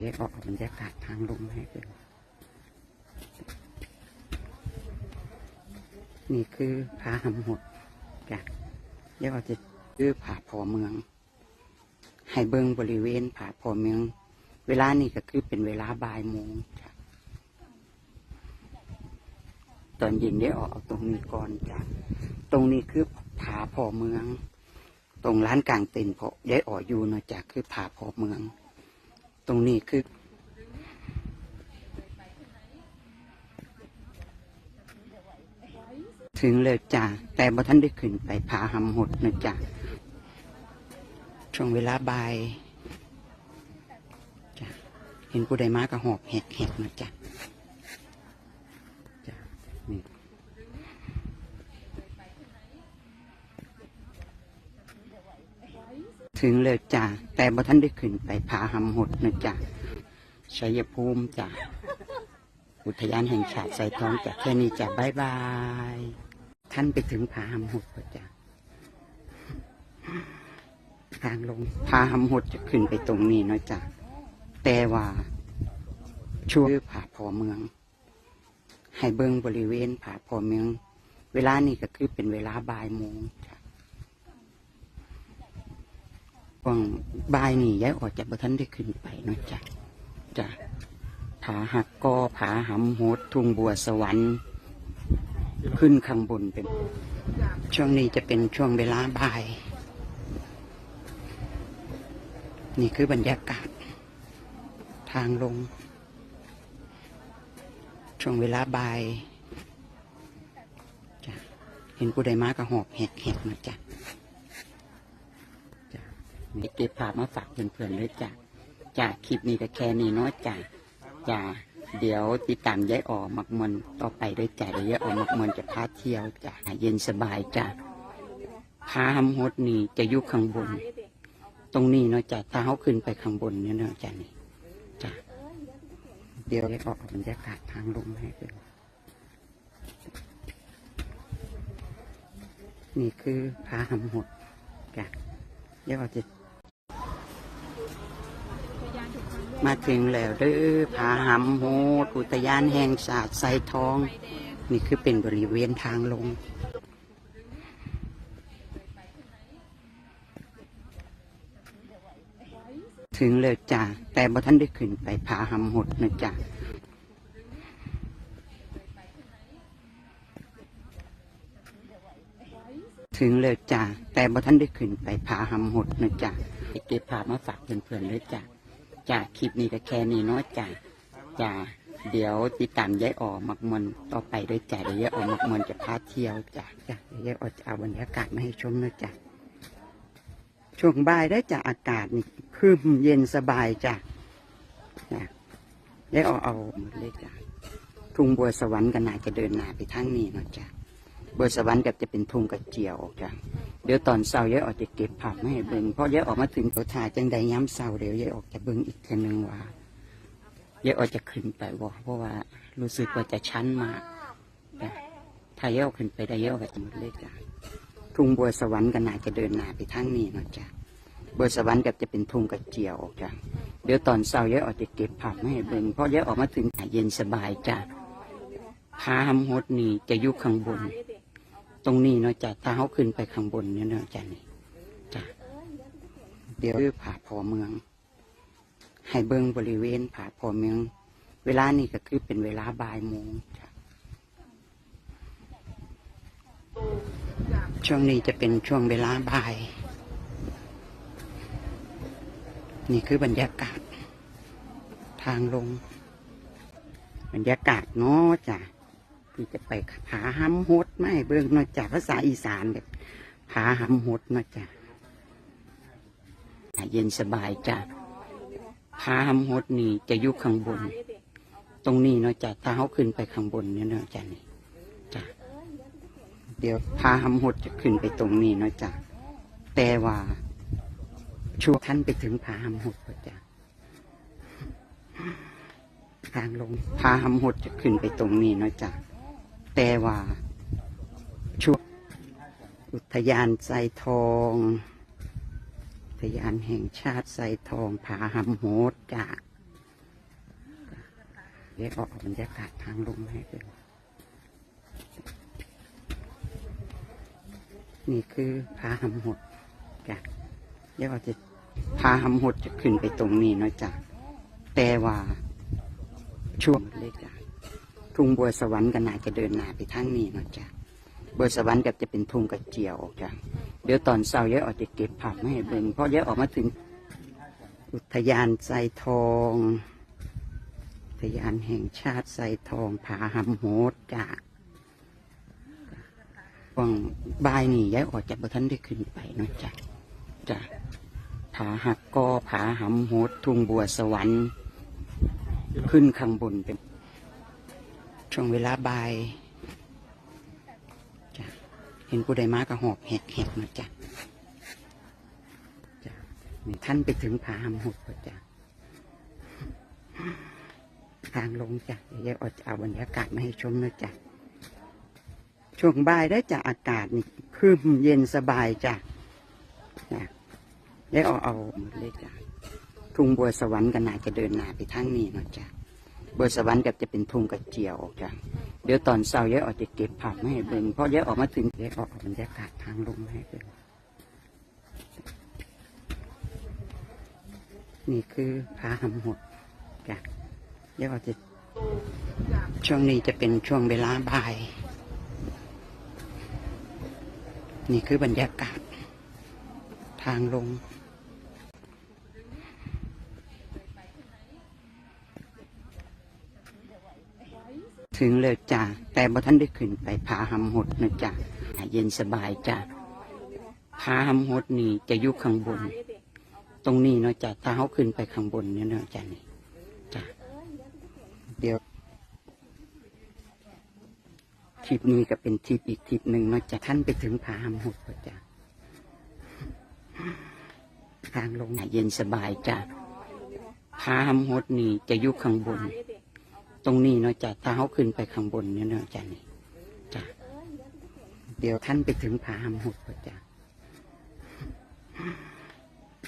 เดี๋ยวออกบรรยากาศทางลงให้ดูนี่คือผาหำหดจ้ะเดี๋ยวเราจะคือผาพอเมือง ให้เบิ้งบริเวณผาพอเมือง เวลานี่ก็คือเป็นเวลาบ่ายโมงจ้ะตอนเย็นได้ออกเอาตรงนี้ก่อนจ้ะตรงนี้คือผาพอเมือง ตรงร้านกลางเต็นท์พอได้ออกอยู่นะจ้ะคือผาพอเมือง ตรงนี้คือถึงเลยจ้าแต่บ่ท่านได้ขึ้นไปผาหำหดนะจ้าช่วงเวลาบ่ายจ้าเห็นผู้ใดมาก็หอบแหกแหกนะจ้าจ้ะนี่ ถึงเลยจ้ะแต่บ่ท่านได้ขึ้นไปผาหำหดนะจ้ะชัยภูมิจ้ะอุทยานแห่งชาติไซทองจ้ะแค่นี้จ้ะบายบาย ท่านไปถึงผาหำหดจ้ะทางลงผาหำหดจะขึ้นไปตรงนี้นะจ้ะแต่ว่าช่วงผาพอเมือง ให้เบิ้งบริเวณผาพอเมือง เวลานี่ก็คือเป็นเวลาบ่ายโมงจ้ะ ช่วงบ่ายนี่ย้ายออกจากบท่านได้ขึ้นไปเนาะจ้ะจ้ะผาหักกอผาหำโหดทุ่งบัวสวรรค์ ขึ้นข้างบนเป็น ช่วงนี้จะเป็นช่วงเวลาบ่าย นี่คือบรรยากาศ ทางลง ช่วงเวลาบ่ายจ้ะเห็นผู้ใดมาก็หอบแหกแหกนะจ้ะ เก็บภาพมาฝากเพื่อนๆเลยจ้ะจ้ะคลิปนี้ก็แค่นี้เนาะจ้ะจ้ะเดี๋ยวติดตามยายออมักมนต่อไปด้วยจ้ะเดี๋ยวยายออมักมนจะพาเที่ยวจ้ะเย็นสบายจ้ะพาหำฮดนี่จะอยู่ข้างบน ตรงนี้เนาะจ้ะถ้าเขาขึ้นไปข้างบนเนี่ยเนาะจ้ะนี่จ้ะเดี๋ยวได้ออกบรรยากาศทางลงให้ดูนี่คือพาหำหดจ้ะเดี๋ยวเราจะ มาถึงแล้วเด้อผาหำโหดอุทยานแห่งชาติไซทอง นี่คือเป็นบริเวณทางลง ถึงเลยจ้ะแต่บ่ท่านได้ขึ้นไปผาหำหดนะจ้ะถึงเลยจ้ะแต่บ่ท่านได้ขึ้นไปผาหำหดนะจ้ะเก็บภามาฝากเพื่อนๆเลยจ้ะ จ้าคลิปนี้ก็แค่นี้เนาะจ้าจ้าเดี๋ยวติดตามยายออมักมนต่อไปด้วยจ้าเดี๋ยวยายออมักมนจะพาเที่ยวจ้าจ้าเดี๋ยวยายออจะเอาบรรยากาศมาให้ชมนะจ้าช่วงบ่ายได้จ้าอากาศนี่คืมเย็นสบายจ้าจ้ายายออเอาหมดเลยจ้าทุ่งบัวสวรรค์ก็น่าจะเดินหน้าไปทางนี้เนาะจ้า บัวสวรรค์ก็จะเป็นทุ่งกระเจียวจ้าเดี๋ยวตอนเช้ายายออกจะเก็บผักไม่ให้เบิ่งเพราะยายออกมาถึงตัวถ่ายจังใดย้ำเช้าเดี๋ยวยายออกจะเบิ่งอีกทีหนึ่งว่ายายออกจะขึ้นไปบ่เพราะว่ารู้สึกว่าจะชั้นมากจ้ะถ้ายายออกขึ้นไปได้ยายออกจะหมดเลยจ้ะทุ่งบัวสวรรค์ก็น่าจะเดินหน้าไปทางนี้นะจ้ะบัวสวรรค์ก็จะเป็นทุ่งกระเจียวจ้ะเดี๋ยวตอนเช้ายายออกจะเก็บผักไม่ให้เบิ่งเพราะยายออกมาถึงเย็นสบายจ้ะพาหำหดนี่จะยู่ข้างบน ตรงนี้เนาะจ้ะถ้าเขาขึ้นไปข้างบนเนี่ยเนาะจ้ะนี่จ้ะเดี๋ยวคือผาพอเมือง ให้เบิ้งบริเวณผาพอเมือง เวลานี่ก็คือเป็นเวลาบ่ายโมงจ้ะช่วงนี้จะเป็นช่วงเวลาบ่าย นี่คือบรรยากาศ ทางลง บรรยากาศเนาะจ้ะี่จะไปผาห้ำหดไม่เบิ่งนาจ้ะภาษาอีสานแบบผาห้ำหดนาจ้ะเย็นสบายจ้ะผาห้ำหดนี่จะยู่ข้างบน ตรงนี้นาจ้ะถ้าเขาขึ้นไปข้างบนเนี่ยนาจ้ะนี่จ้ะเดี๋ยวผาห้ำหดจะขึ้นไปตรงนี้นาจ้ะแต่ว่าช่วงท่านไปถึงผาห้ำหดก็จ้ะทางลงผาหำหดจะขึ้นไปตรงนี้เนาะจ้ะ แต่ว่าช่วงอุทยานไซทองอุทยานแห่งชาติไซทองผาหำโหดจ้ะแยกออกบรรยากาศทางลงให้เป็นนี่คือพาหำหดจ้ะเรียกว่าจะพาหำหดจะขึ้นไปตรงนี้เนาะจ้ะแต่ว่าช่วงเล็กจ้ะ ทุ่งบัวสวรรค์ก็น่าจะเดินหนาไปทางนี้นะจ้ะบัวสวรรค์ก็จะเป็นทุ่งกระเจียวจ้ะเดี๋ยวตอนเช้าเยอะออกจะเก็บผักให้เบิ่งเพราะเยอะออกมาถึง อุทยานไซทองอุทยานแห่งชาติไซทองผาหำโหดจากวังบายนี่ย้ายออกจากบทันได้ขึ้นไปนะจ้ะจ้ะผาหักกอผาหำโหดทุ่งบัวสวรรค์ ขึ้นข้างบนเป็น ช่วงเวลาบ่ายจ้ะเห็นผู้ใดมาก็หอบแหกแหกๆเนาจ้ะจ้ะนี่ท่านไปถึงผาหำหดจ้ะทางลงจ้ะเดี๋ยวเอาเอาบรรยากาศมาให้ชมนะจ๊ะช่วงบ่ายได้จ้ะอากาศนี่คืมเย็นสบายจ้ะนะได้เอาเอาหมดเลยจ้ะทุ่งบัวสวรรค์ก็น่าจะเดินหน้าไปทางนี้นะจ้ะ บัวสวรรค์ก็จะเป็นทุ่งกระเจียวจ้ะเดี๋ยวตอนเช้าเยอะออกจะเก็บผักไม่ให้เบิ่งเพราะเยอะออกมาถึงเยวเออาบรรยากาศทางลงให้เบิ่งนี่คือพาหำหดจ้ะเดี๋ยวเราจะช่วงนี้จะเป็นช่วงเวลาบ่าย นี่คือบรรยากาศทางลง ถึงเลยจ้ะแต่บ่ท่านได้ขึ้นไปผาหำหดนะจ้ะเย็นสบายจ้ะผาหำหดนี่จะอยู่ข้างบน ตรงนี้เนาะจ้ะถ้าเขาขึ้นไปข้างบนเนี่ยเนาะจ้ะนี่จ้ะเดี๋ยวทริปนี้ก็เป็นทริปอีกทริปหนึ่งเนาะจะท่านไปถึงผาหำหดก็จะทางลงเย็นสบายจ้ะผาหำหดนี่จะอยู่ข้างบน ตรงนี้เนาะจ้ะถ้าเขาขึ้นไปข้างบนเนี่ยเนาะจ้ะนี่จ้ะเดี๋ยวท่านไปถึงผาหำหดก็จะ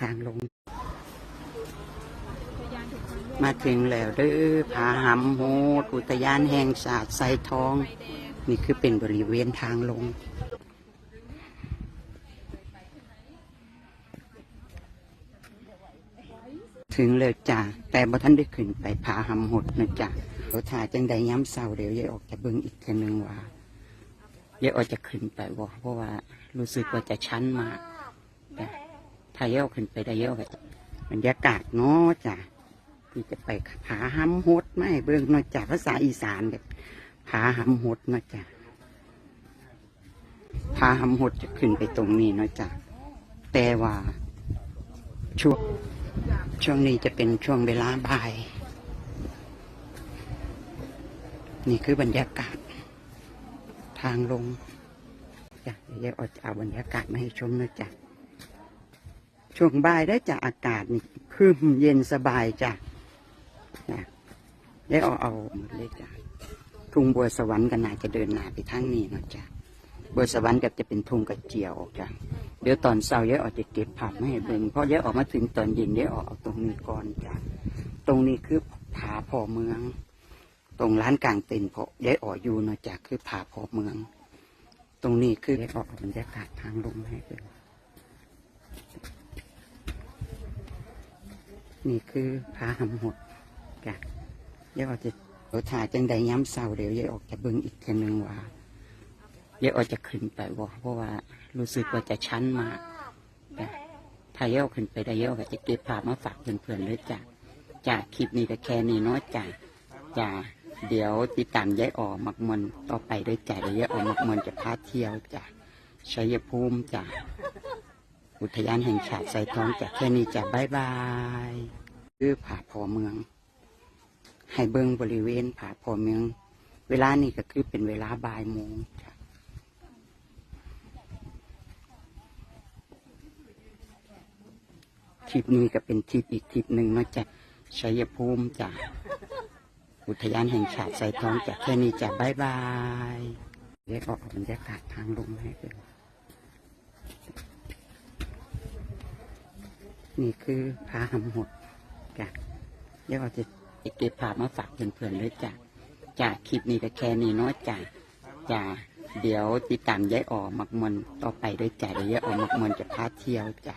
ทางลง มาถึงแล้วเด้อผาหำโหดอุทยานแห่งชาติไซทอง นี่คือเป็นบริเวณทางลงถึงแล้วจ้ะแต่บ่ท่านได้ขึ้นไปผาหำหดนะจ้ะ เดี๋ยวถ่ายจังใดย้ำเศร้าเดี๋ยวยายออกจะเบิ่งอีกทีหนึ่งว่ายายออกจะขึ้นไปบ่เพราะว่ารู้สึกว่าจะชันมากถ้ายายออกขึ้นไปได้ยายออกบรรยากาศเนาะจ้ะที่จะไปผาหำหดไม่เบิ่งนาะจ้ะภาษาอีสานแบบผาหำหดเนาะจ้ะผาหำหดจะขึ้นไปตรงนี้เนาะจ้ะแต่ว่าช่วงช่วงนี้จะเป็นช่วงเวลาบ่าย นี่คือบรรยากาศ ทางลงจ้ะเดี๋ยวเอาเอาบรรยากาศมาให้ชมนะจ้ะช่วงบ่ายได้จ้ะอากาศนี่คืมเย็นสบายจ้ะนะได้เอาเอาหมดเลยจ้ะทุ่งบัวสวรรค์ก็น่าจะเดินหน้าไปทางนี้นะจ้ะบัวสวรรค์ก็จะเป็นทุ่งกระเจียวจ้ะเดี๋ยวตอนเช้าเยอะออกจะเก็บผักไม่ให้เบิ่งเพราะเยอะออกมาถึงตอนเย็นเยอะออกเอาตรงนี้ก่อนจ้ะตรงนี้คือผาพอเมือง ตรงร้านกลางเต็นท์พอยายออกอยู่เนาะจ้ะคือผาพอเมือง ตรงนี้คือยายออกเอาบรรยากาศทางลงให้เบิ่งนี่คือผาหำหดจ้ะเดี๋ยวออกจะเดี๋ยวถ่ายจังใดย้ำเศร้าเดี๋ยวยายออกจะเบิ่งอีกทีหนึ่งว่ายายออกจะขึ้นไปบ่เพราะว่ารู้สึกว่าจะชันมากจ้ะถ้ายายออกขึ้นไปได้ยายออกก็จะเก็บภาพมาฝากเพื่อนๆเลยจ้ะจ้ะคลิปนี้ก็แค่นี้เนาะจ้ะจ้ะ เดี๋ยวติดตามยายออกมักมวนต่อไปด้วยจ้ะเดี๋ยวยายออกมักมวนจะพาเที่ยวจ้ะชัยภูมิจ้ะอุทยานแห่งชาติไซทองจ้ะแค่นี้จ้ะบายบายคือผาพอเมือง ให้เบิ่งบริเวณผาพอเมือง เวลานี่ก็คือเป็นเวลาบ่ายโมงจ้ะทริปนี้ก็เป็นทริปอีกทริปหนึ่งเนาะจ้ะชัยภูมิจ้ะ อุทยานแห่งชาติไซทองจ้ะแค่นี้จ้ะบายบายเรียกออกบรรยากาศทางลงให้เบิ่งนี่คือผาหำหดจ้ะเดี๋ยวเราจะเก็บภาพมาฝากเพื่อนๆเลยจ้ะจ้ะคลิปนี้ก็แค่นี้เนาะจ้ะจ้ะเดี๋ยวติดตามยายออมักมนต่อไปด้วยจ้ะเดี๋ยวยายออมักมนจะพาเที่ยวจ้ะ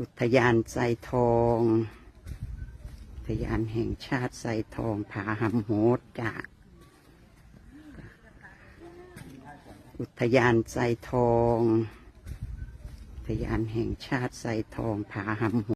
อุทยานไซทอง ทยานแห่งชาติไซทองผาหำโหดจ้ะอุทยานไซทอง อุทยานแห่งชาติไซทองผาหำโหด